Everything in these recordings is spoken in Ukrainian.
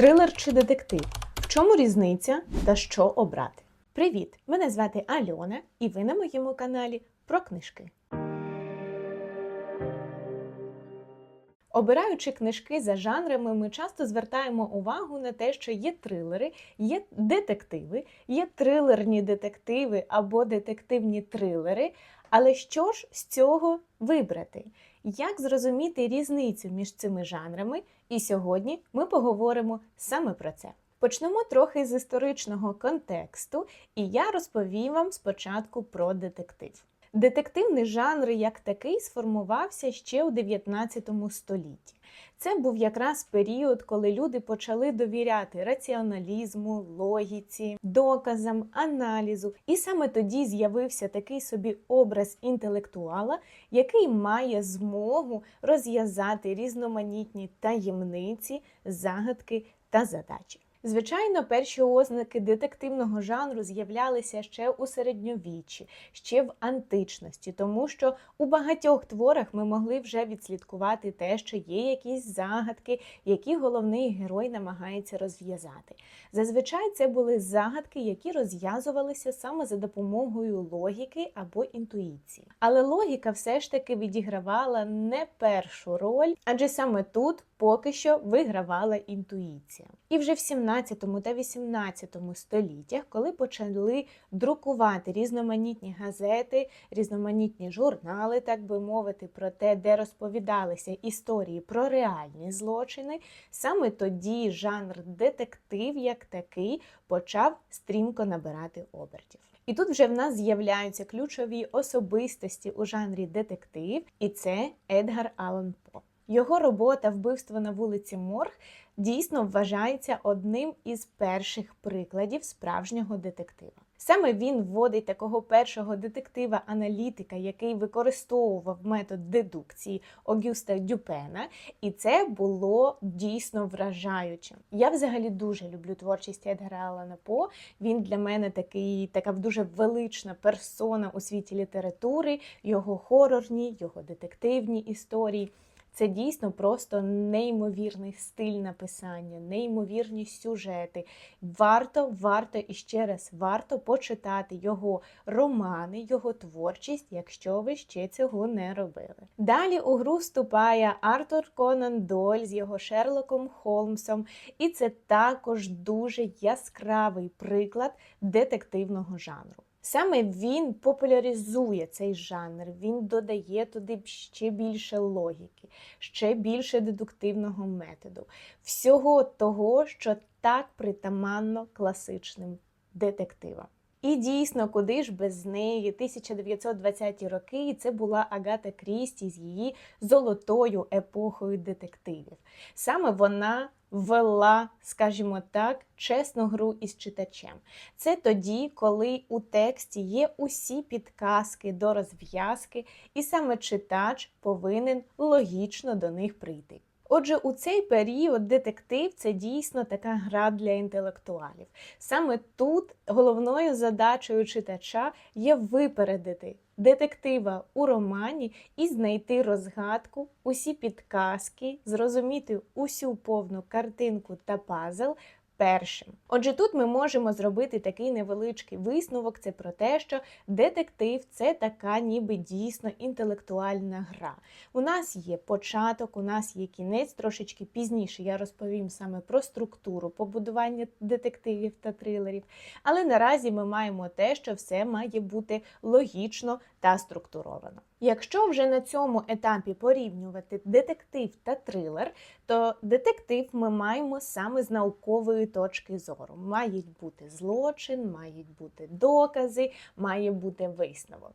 Трилер чи детектив? В чому різниця та що обрати? Привіт! Мене звати Альона, і ви на моєму каналі про книжки. Обираючи книжки за жанрами, ми часто звертаємо увагу на те, що є трилери, є детективи, є трилерні детективи або детективні трилери. Але що ж з цього вибрати? Як зрозуміти різницю між цими жанрами? І сьогодні ми поговоримо саме про це. Почнемо трохи з історичного контексту, і я розповім вам спочатку про детектив. Детективний жанр як такий сформувався ще у 19 столітті. Це був якраз період, коли люди почали довіряти раціоналізму, логіці, доказам, аналізу. І саме тоді з'явився такий собі образ інтелектуала, який має змогу розв'язати різноманітні таємниці, загадки та задачі. Звичайно, перші ознаки детективного жанру з'являлися ще у середньовіччі, ще в античності, тому що у багатьох творах ми могли вже відслідкувати те, що є якісь загадки, які головний герой намагається розв'язати. Зазвичай це були загадки, які розв'язувалися саме за допомогою логіки або інтуїції. Але логіка все ж таки відігравала не першу роль, адже саме тут поки що вигравала інтуїція. І вже в 17 та 18 століттях, коли почали друкувати різноманітні газети, різноманітні журнали, так би мовити, про те, де розповідалися історії про реальні злочини, саме тоді жанр детектив як такий почав стрімко набирати обертів. І тут вже в нас з'являються ключові особистості у жанрі детектив, і це Едгар Аллан По. Його робота Вбивство на вулиці Морг дійсно вважається одним із перших прикладів справжнього детектива. Саме він вводить такого першого детектива-аналітика, який використовував метод дедукції Огюста Дюпена, і це було дійсно вражаючим. Я взагалі дуже люблю творчість Едгара Алана По. Він для мене такий, така дуже велична персона у світі літератури, його хорорні, його детективні історії. Це дійсно просто неймовірний стиль написання, неймовірні сюжети. Варто, варто і ще раз варто почитати його романи, його творчість, якщо ви ще цього не робили. Далі у гру вступає Артур Конан Дойль з його Шерлоком Холмсом, і це також дуже яскравий приклад детективного жанру. Саме він популяризує цей жанр, він додає туди ще більше логіки, ще більше дедуктивного методу, всього того, що так притаманно класичним детективам. І дійсно, куди ж без неї 1920-ті роки, це була Агата Крісті з її золотою епохою детективів. Саме вона вела, скажімо так, чесну гру із читачем. Це тоді, коли у тексті є усі підказки до розв'язки, і саме читач повинен логічно до них прийти. Отже, у цей період детектив це дійсно така гра для інтелектуалів. Саме тут головною задачею читача є випередити детектива у романі і знайти розгадку, усі підказки, зрозуміти усю повну картинку та пазл. Першим. Отже, тут ми можемо зробити такий невеличкий висновок: це про те, що детектив це така ніби дійсно інтелектуальна гра. У нас є початок, у нас є кінець, трошечки пізніше я розповім саме про структуру побудування детективів та трилерів. Але наразі ми маємо те, що все має бути логічно та структуровано. Якщо вже на цьому етапі порівнювати детектив та трилер, то детектив ми маємо саме з наукової точки зору. Мають бути злочин, мають бути докази, має бути висновок.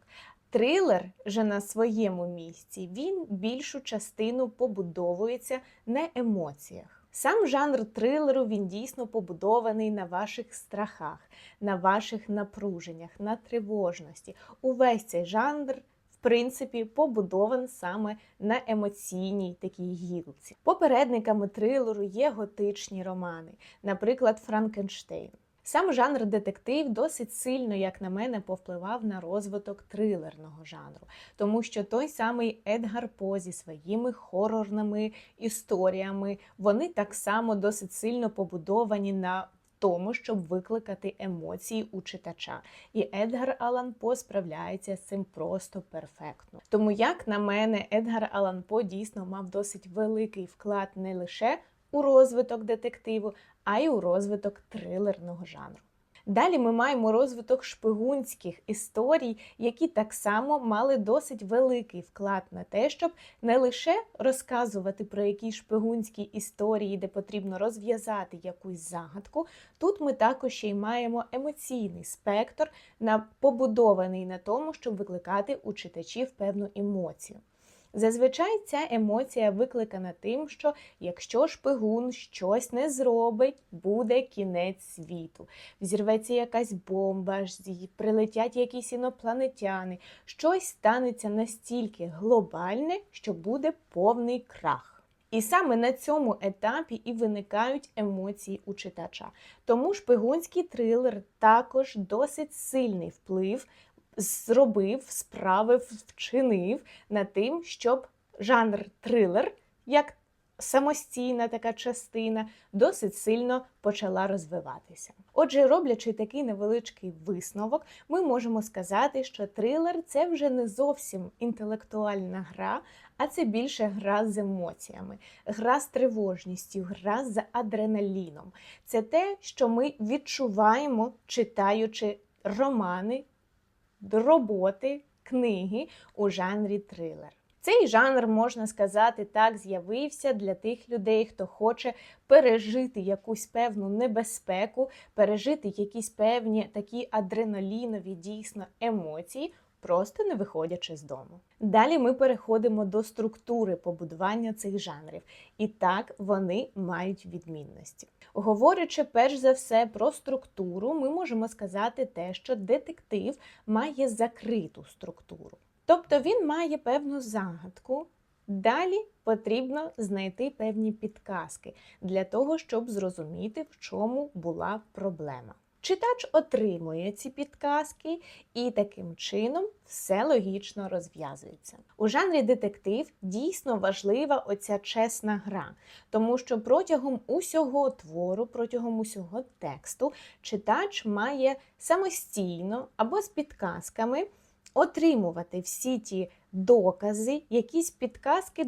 Трилер же на своєму місці він більшу частину побудовується на емоціях. Сам жанр трилеру він дійсно побудований на ваших страхах, на ваших напруженнях, на тривожності. Увесь цей жанр в принципі, побудований саме на емоційній такій гілці. Попередниками трилеру є готичні романи, наприклад, Франкенштейн. Сам жанр детектив досить сильно, як на мене, повпливав на розвиток трилерного жанру, тому що той самий Едгар По зі своїми хорорними історіями, вони так само досить сильно побудовані на тому, щоб викликати емоції у читача. І Едгар Алан По справляється з цим просто перфектно. Тому, як на мене, Едгар Алан По дійсно мав досить великий вклад не лише у розвиток детективу, а й у розвиток трилерного жанру. Далі ми маємо розвиток шпигунських історій, які так само мали досить великий вклад на те, щоб не лише розказувати про якісь шпигунські історії, де потрібно розв'язати якусь загадку. Тут ми також ще й маємо емоційний спектр, побудований на тому, щоб викликати у читачів певну емоцію. Зазвичай ця емоція викликана тим, що якщо шпигун щось не зробить, буде кінець світу. Взірветься якась бомба, прилетять якісь інопланетяни, щось станеться настільки глобальне, що буде повний крах. І саме на цьому етапі і виникають емоції у читача. Тому шпигунський трилер також досить сильний вплив зробив, справив, вчинив над тим, щоб жанр трилер, як самостійна така частина, досить сильно почала розвиватися. Отже, роблячи такий невеличкий висновок, ми можемо сказати, що трилер це вже не зовсім інтелектуальна гра, а це більше гра з емоціями, гра з тривожністю, гра з адреналіном. Це те, що ми відчуваємо, читаючи романи, роботи, книги у жанрі трилер. Цей жанр, можна сказати, так з'явився для тих людей, хто хоче пережити якусь певну небезпеку, пережити якісь певні такі адреналінові дійсно емоції, просто не виходячи з дому. Далі ми переходимо до структури побудування цих жанрів, і так вони мають відмінності. Говорячи перш за все про структуру, ми можемо сказати те, що детектив має закриту структуру. Тобто він має певну загадку. Далі потрібно знайти певні підказки для того, щоб зрозуміти, в чому була проблема. Читач отримує ці підказки, і таким чином все логічно розв'язується. У жанрі детектив дійсно важлива оця чесна гра, тому що протягом усього твору, протягом усього тексту, читач має самостійно або з підказками отримувати всі ті докази, якісь підказки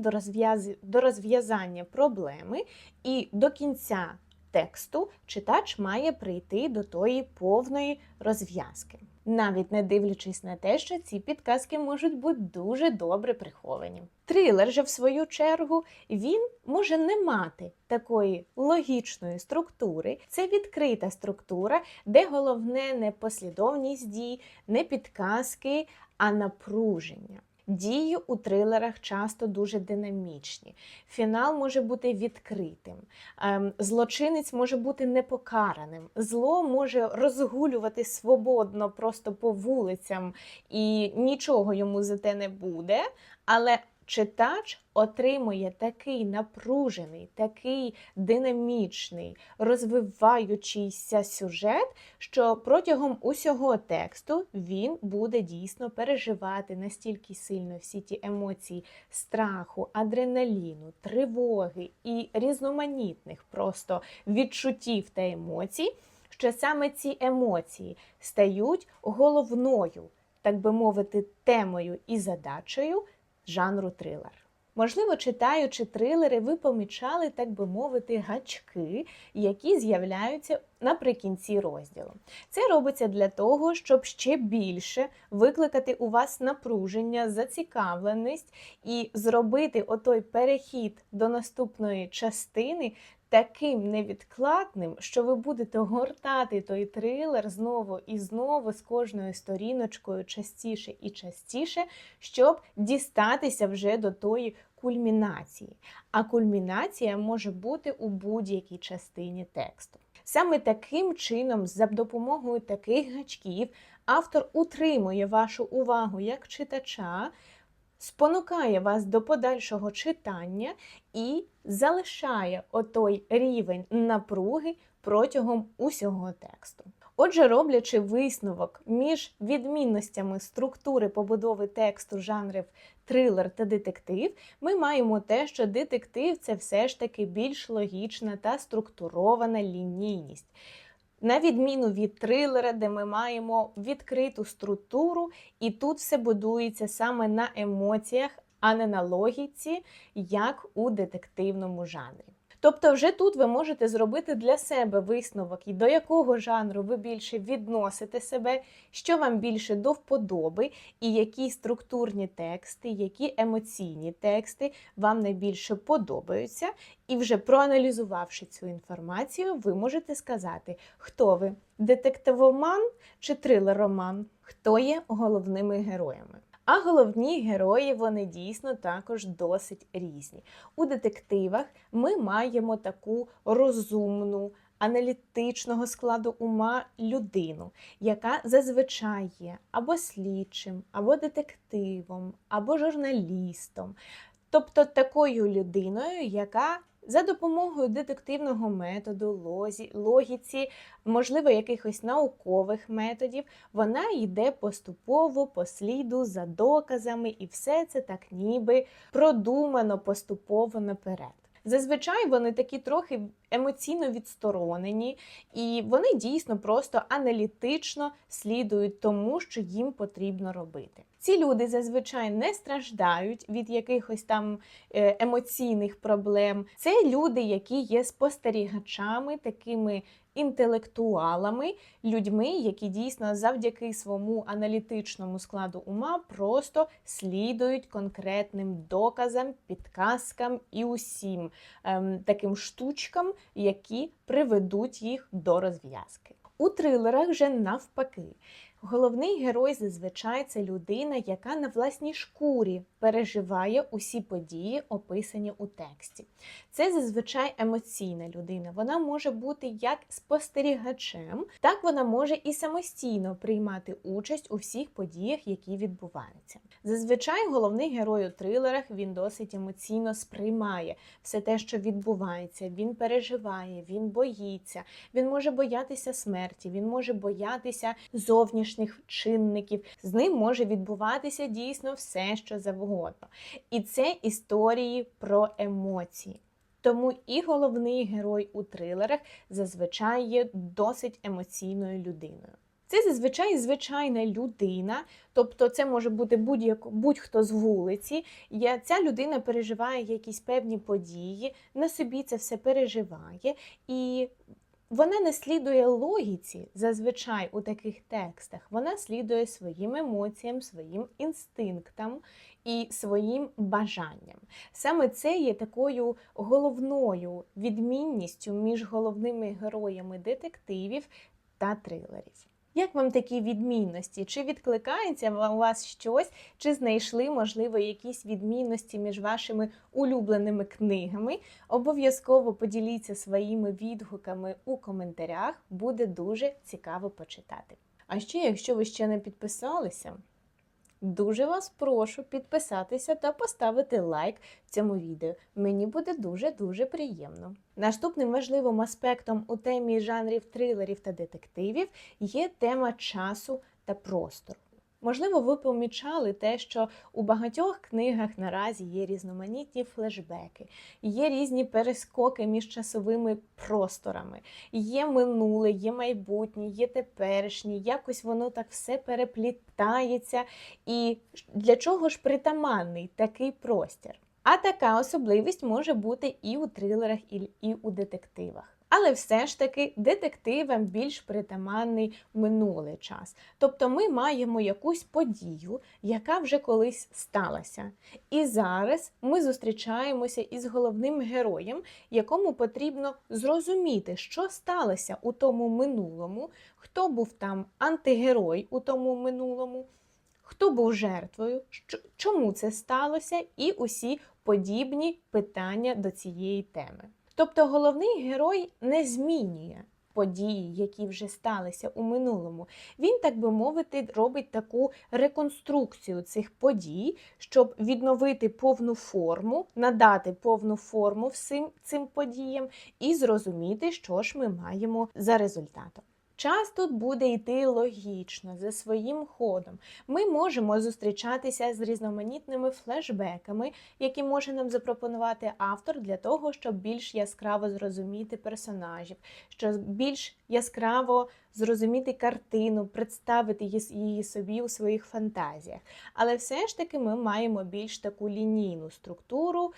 до розв'язання проблеми, і до кінця тексту читач має прийти до тої повної розв'язки. Навіть не дивлячись на те, що ці підказки можуть бути дуже добре приховані. Трилер же, в свою чергу, він може не мати такої логічної структури. Це відкрита структура, де головне не послідовність дій, не підказки, а напруження. Дії у трилерах часто дуже динамічні. Фінал може бути відкритим, ем, злочинець може бути непокараним, зло може розгулювати свободно просто по вулицям, і нічого йому за те не буде. Але читач отримує такий напружений, такий динамічний, розвиваючийся сюжет, що протягом усього тексту він буде дійсно переживати настільки сильно всі ті емоції страху, адреналіну, тривоги і різноманітних просто відчуттів та емоцій, що саме ці емоції стають головною, так би мовити, темою і задачею жанру трилер. Можливо, читаючи трилери, ви помічали, так би мовити, гачки, які з'являються наприкінці розділу. Це робиться для того, щоб ще більше викликати у вас напруження, зацікавленість і зробити отой перехід до наступної частини таким невідкладним, що ви будете гортати той трилер знову і знову з кожною сторіночкою частіше і частіше, щоб дістатися вже до тої кульмінації. А кульмінація може бути у будь-якій частині тексту. Саме таким чином, за допомогою таких гачків, автор утримує вашу увагу як читача спонукає вас до подальшого читання і залишає отой рівень напруги протягом усього тексту. Отже, роблячи висновок між відмінностями структури побудови тексту жанрів трилер та детектив, ми маємо те, що детектив це все ж таки більш логічна та структурована лінійність. На відміну від трилера, де ми маємо відкриту структуру, і тут все будується саме на емоціях, а не на логіці, як у детективному жанрі. Тобто, вже тут ви можете зробити для себе висновок, і до якого жанру ви більше відносите себе, що вам більше до вподоби, і які структурні тексти, які емоційні тексти вам найбільше подобаються. І вже проаналізувавши цю інформацію, ви можете сказати, хто ви детективоман чи трилер-роман, хто є головними героями. А головні герої вони дійсно також досить різні. У детективах ми маємо таку розумну, аналітичного складу ума людину, яка зазвичай є або слідчим, або детективом, або журналістом. Тобто такою людиною, яка за допомогою детективного методу, логіці, можливо, якихось наукових методів, вона йде поступово по сліду за доказами, і все це так ніби продумано поступово наперед. Зазвичай вони такі трохи емоційно відсторонені, і вони дійсно просто аналітично слідують тому, що їм потрібно робити. Ці люди зазвичай не страждають від якихось там е, емоційних проблем. Це люди, які є спостерігачами, такими інтелектуалами, людьми, які дійсно завдяки своєму аналітичному складу ума просто слідують конкретним доказам, підказкам і усім ем, таким штучкам, які приведуть їх до розв'язки. У трилерах же навпаки. Головний герой зазвичай це людина, яка на власній шкурі переживає усі події, описані у тексті. Це зазвичай емоційна людина. Вона може бути як спостерігачем, так вона може і самостійно приймати участь у всіх подіях, які відбуваються. Зазвичай головний герой у трилерах він досить емоційно сприймає все те, що відбувається. Він переживає, він боїться, він може боятися смерті, він може боятися зовнішніх чинників. З ним може відбуватися дійсно все, що завгодно. І це історії про емоції. Тому і головний герой у трилерах зазвичай є досить емоційною людиною. Це зазвичай звичайна людина, тобто це може бути будь-хто з вулиці. Я, Ця людина переживає якісь певні події, на собі це все переживає, і вона не слідує логіці зазвичай у таких текстах. Вона слідує своїм емоціям, своїм інстинктам і своїм бажанням. Саме це є такою головною відмінністю між головними героями детективів та трилерів. Як вам такі відмінності? Чи відкликається у вас щось, чи знайшли, можливо, якісь відмінності між вашими улюбленими книгами? Обов'язково поділіться своїми відгуками у коментарях, буде дуже цікаво почитати. А ще, якщо ви ще не підписалися, Дуже вас прошу підписатися та поставити лайк цьому відео. Мені буде дуже-дуже приємно. Наступним важливим аспектом у темі жанрів трилерів та детективів є тема часу та простору. Можливо, ви помічали те, що у багатьох книгах наразі є різноманітні флешбеки, є різні перескоки між часовими просторами, є минуле, є майбутнє, є теперішнє, якось воно так все переплітається. І для чого ж притаманний такий простір? А така особливість може бути і у трилерах, і у детективах. Але все ж таки детективам більш притаманний минулий час. Тобто ми маємо якусь подію, яка вже колись сталася. І зараз ми зустрічаємося із головним героєм, якому потрібно зрозуміти, що сталося у тому минулому, хто був там антигерой у тому минулому, хто був жертвою, чому це сталося, і усі подібні питання до цієї теми. Тобто головний герой не змінює події, які вже сталися у минулому, він, так би мовити, робить таку реконструкцію цих подій, щоб відновити повну форму, надати повну форму всім цим подіям і зрозуміти, що ж ми маємо за результатом. Час тут буде йти логічно, за своїм ходом. Ми можемо зустрічатися з різноманітними флешбеками, які може нам запропонувати автор для того, щоб більш яскраво зрозуміти персонажів, щоб більш яскраво зрозуміти картину, представити її- собі у своїх фантазіях. Але все ж таки ми маємо більш таку лінійну структуру,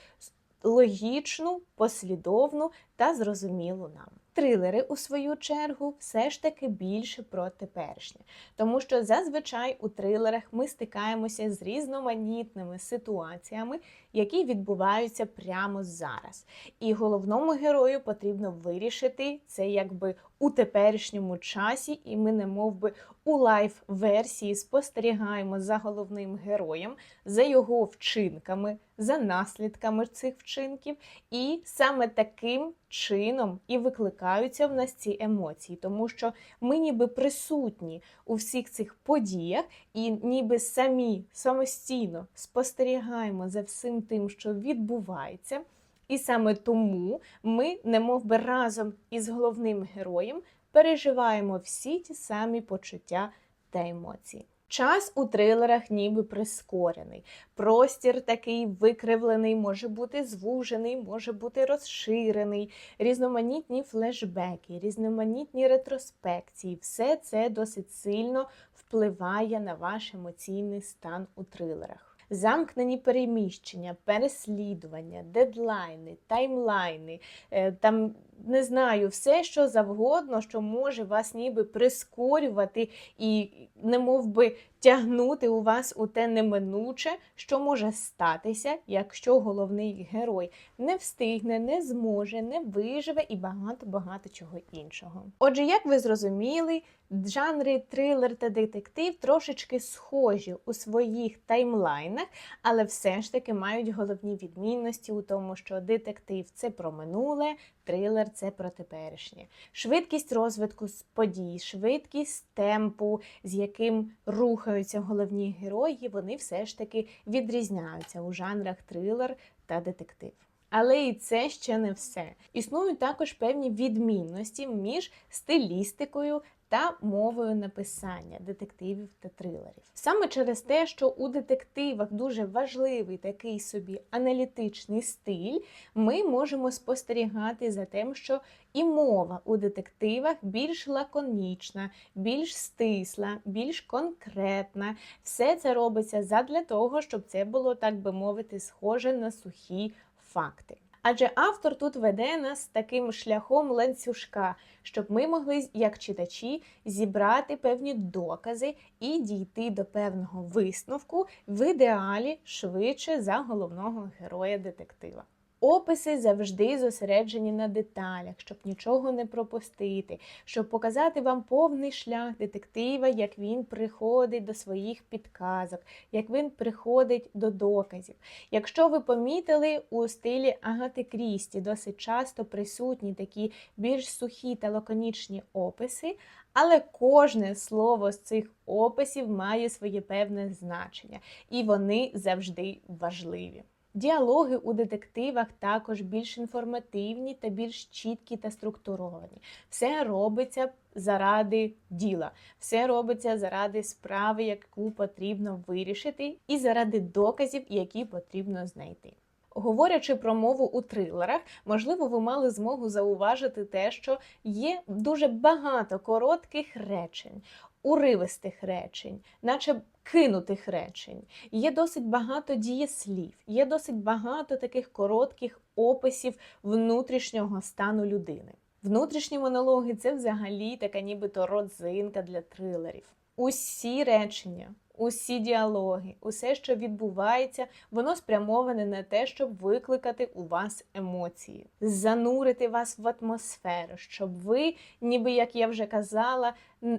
логічну, послідовну та зрозумілу нам. Трилери, у свою чергу, все ж таки більше про теперішнє, тому що зазвичай у трилерах ми стикаємося з різноманітними ситуаціями, які відбуваються прямо зараз. І головному герою потрібно вирішити це якби у теперішньому часі, і ми, не би у лайв-версії спостерігаємо за головним героєм, за його вчинками, за наслідками цих вчинків, і саме таким чином і викликаються в нас ці емоції, тому що ми ніби присутні у всіх цих подіях, і ніби самі самостійно спостерігаємо за всім тим, що відбувається. І саме тому ми, немов би разом із головним героєм, переживаємо всі ті самі почуття та емоції. Час у трилерах ніби прискорений. Простір такий викривлений, може бути звужений, може бути розширений, різноманітні флешбеки, різноманітні ретроспекції. Все це досить сильно впливає на ваш емоційний стан у трилерах. Замкнені переміщення, переслідування, дедлайни, таймлайни, е, там не знаю, все що завгодно, що може вас ніби прискорювати і немов би тягнути у вас у те неминуче, що може статися, якщо головний герой не встигне, не зможе, не виживе і багато-багато чого іншого. Отже, як ви зрозуміли, жанри трилер та детектив трошечки схожі у своїх таймлайнах, але все ж таки мають головні відмінності у тому, що детектив це про минуле, трилер це про теперішнє. Швидкість розвитку подій, швидкість темпу, з яким рухаються головні герої, вони все ж таки відрізняються у жанрах трилер та детектив. Але і це ще не все. Існують також певні відмінності між стилістикою та мовою написання детективів та трилерів. Саме через те, що у детективах дуже важливий такий собі аналітичний стиль, ми можемо спостерігати за тим, що і мова у детективах більш лаконічна, більш стисла, більш конкретна. Все це робиться задля того, щоб це було, так би мовити, схоже на сухі факти. Адже автор тут веде нас таким шляхом ланцюжка, щоб ми могли, як читачі, зібрати певні докази і дійти до певного висновку в ідеалі швидше за головного героя детектива. Описи завжди зосереджені на деталях, щоб нічого не пропустити, щоб показати вам повний шлях детектива, як він приходить до своїх підказок, як він приходить до доказів. Якщо ви помітили у стилі Агати Крісті досить часто присутні такі більш сухі та лаконічні описи, але кожне слово з цих описів має своє певне значення, і вони завжди важливі. Діалоги у детективах також більш інформативні та більш чіткі та структуровані. Все робиться заради діла, все робиться заради справи, яку потрібно вирішити, і заради доказів, які потрібно знайти. Говорячи про мову у трилерах, можливо, ви мали змогу зауважити те, що є дуже багато коротких речень, уривистих речень, наче кинутих речень. Є досить багато дієслів, є досить багато таких коротких описів внутрішнього стану людини. Внутрішні монологи це взагалі така нібито родзинка для трилерів. Усі речення, усі діалоги, усе, що відбувається, воно спрямоване на те, щоб викликати у вас емоції, занурити вас в атмосферу, щоб ви, ніби як я вже казала,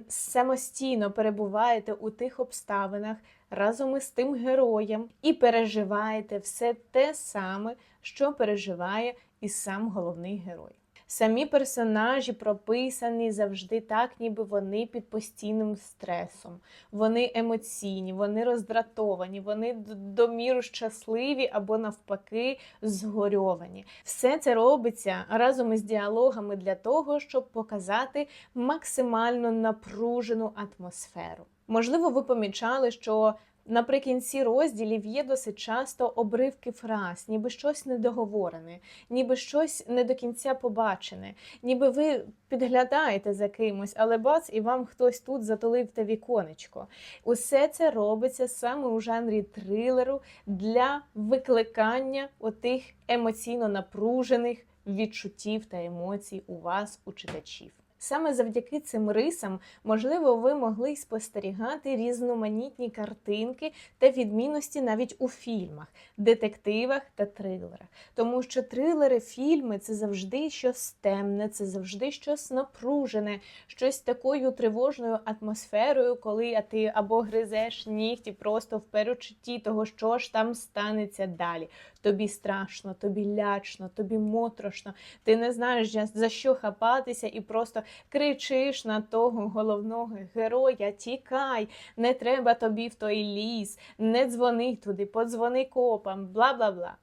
самостійно перебуваєте у тих обставинах разом із тим героєм і переживаєте все те саме, що переживає і сам головний герой. Самі персонажі прописані завжди так, ніби вони під постійним стресом. Вони емоційні, вони роздратовані, вони до міру щасливі або навпаки згорьовані. Все це робиться разом із діалогами для того, щоб показати максимально напружену атмосферу. Можливо, ви помічали, що наприкінці розділів є досить часто обривки фраз, ніби щось недоговорене, ніби щось не до кінця побачене, ніби ви підглядаєте за кимось, але бац, і вам хтось тут затулив те віконечко. Усе це робиться саме у жанрі трилеру для викликання отих емоційно напружених відчуттів та емоцій у вас, у читачів. Саме завдяки цим рисам, можливо, ви могли спостерігати різноманітні картинки та відмінності навіть у фільмах, детективах та трилерах. Тому що трилери, фільми це завжди щось темне, це завжди щось напружене, щось такою тривожною атмосферою, коли ти або гризеш нігті просто в перечутті того, що ж там станеться далі. Тобі страшно, тобі лячно, тобі моторошно, ти не знаєш за- за що хапатися, і просто кричиш на того головного героя: тікай, не треба тобі в той ліс, не дзвони туди, подзвони копам, бла бла бла.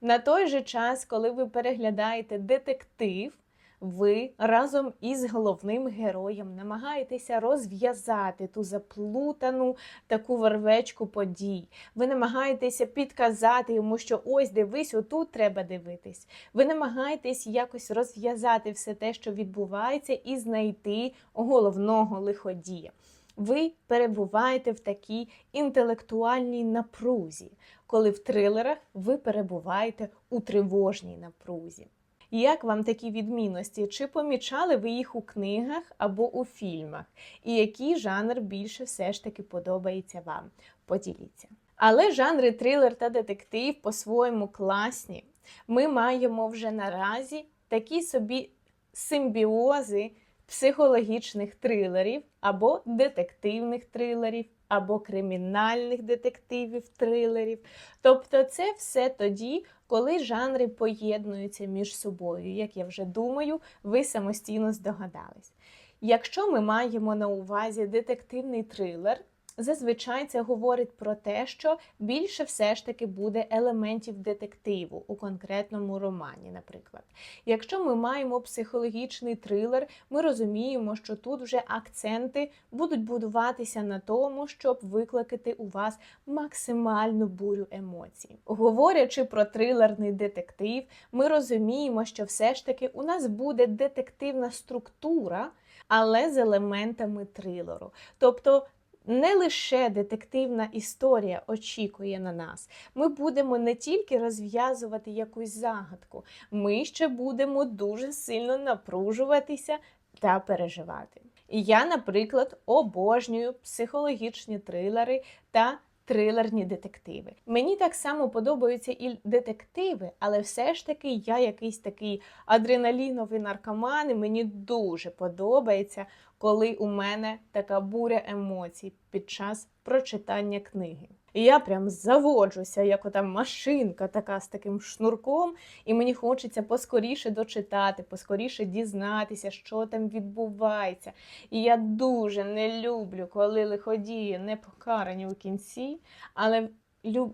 На той же час, коли ви переглядаєте детектив, ви разом із головним героєм намагаєтеся розв'язати ту заплутану таку вервечку подій. Ви намагаєтеся підказати йому, що ось дивись, отут треба дивитись. Ви намагаєтесь якось розв'язати все те, що відбувається, і знайти головного лиходія. Ви перебуваєте в такій інтелектуальній напрузі, коли в трилерах ви перебуваєте у тривожній напрузі. Як вам такі відмінності? Чи помічали ви їх у книгах або у фільмах? І який жанр більше все ж таки подобається вам? Поділіться. Але жанри трилер та детектив по-своєму класні. Ми маємо вже наразі такі собі симбіози психологічних трилерів або детективних трилерів, або кримінальних детективів трилерів. Тобто, це все тоді, коли жанри поєднуються між собою, як я вже думаю, ви самостійно здогадались. Якщо ми маємо на увазі детективний трилер, зазвичай це говорить про те, що більше все ж таки буде елементів детективу у конкретному романі, наприклад. Якщо ми маємо психологічний трилер, ми розуміємо, що тут вже акценти будуть будуватися на тому, щоб викликати у вас максимальну бурю емоцій. Говорячи про трилерний детектив, ми розуміємо, що все ж таки у нас буде детективна структура, але з елементами трилеру. Тобто не лише детективна історія очікує на нас. Ми будемо не тільки розв'язувати якусь загадку, ми ще будемо дуже сильно напружуватися та переживати. І я, наприклад, обожнюю психологічні трилери та трилерні детективи. Мені так само подобаються і детективи, але все ж таки я якийсь такий адреналіновий наркоман, і мені дуже подобається, коли у мене така буря емоцій під час прочитання книги. І я прям заводжуся, як ота машинка така з таким шнурком, і мені хочеться поскоріше дочитати, поскоріше дізнатися, що там відбувається. І я дуже не люблю, коли лиходії не покарані у кінці, але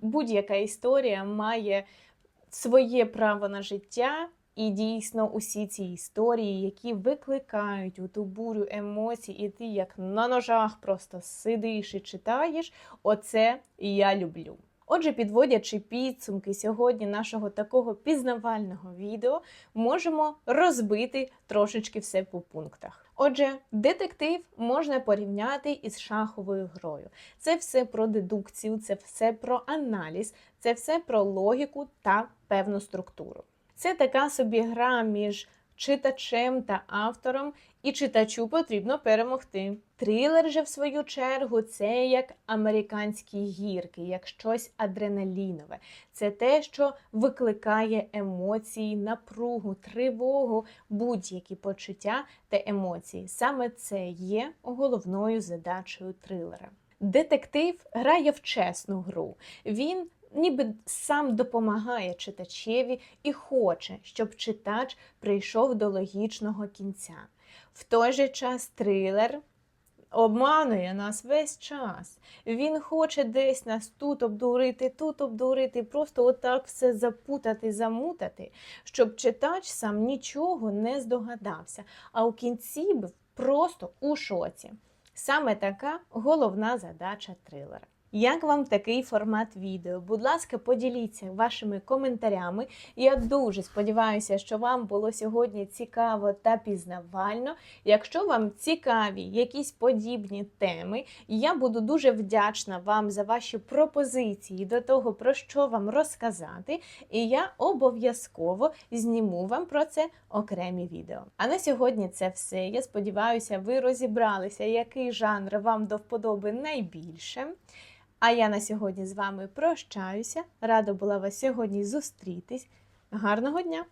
будь-яка історія має своє право на життя. І дійсно усі ці історії, які викликають у ту бурю емоцій, і ти як на ножах просто сидиш і читаєш, оце я люблю. Отже, підводячи підсумки сьогодні нашого такого пізнавального відео, можемо розбити трошечки все по пунктах. Отже, детектив можна порівняти із шаховою грою. Це все про дедукцію, це все про аналіз, це все про логіку та певну структуру. Це така собі гра між читачем та автором, і читачу потрібно перемогти. Трилер же, в свою чергу, це як американські гірки, як щось адреналінове. Це те, що викликає емоції, напругу, тривогу, будь-які почуття та емоції. Саме це є головною задачею трилера. Детектив грає в чесну гру. Він ніби сам допомагає читачеві і хоче, щоб читач прийшов до логічного кінця. В той же час трилер обманує нас весь час. Він хоче десь нас тут обдурити, тут обдурити, просто отак все запутати, замутати, щоб читач сам нічого не здогадався, а у кінці був просто у шоці. Саме така головна задача трилера. Як вам такий формат відео? Будь ласка, поділіться вашими коментарями. Я дуже сподіваюся, що вам було сьогодні цікаво та пізнавально. Якщо вам цікаві якісь подібні теми, я буду дуже вдячна вам за ваші пропозиції до того, про що вам розказати, і я обов'язково зніму вам про це окремі відео. А на сьогодні це все. Я сподіваюся, ви розібралися, який жанр вам до вподоби найбільше. А я на сьогодні з вами прощаюся. Рада була вас сьогодні зустрітись. Гарного дня!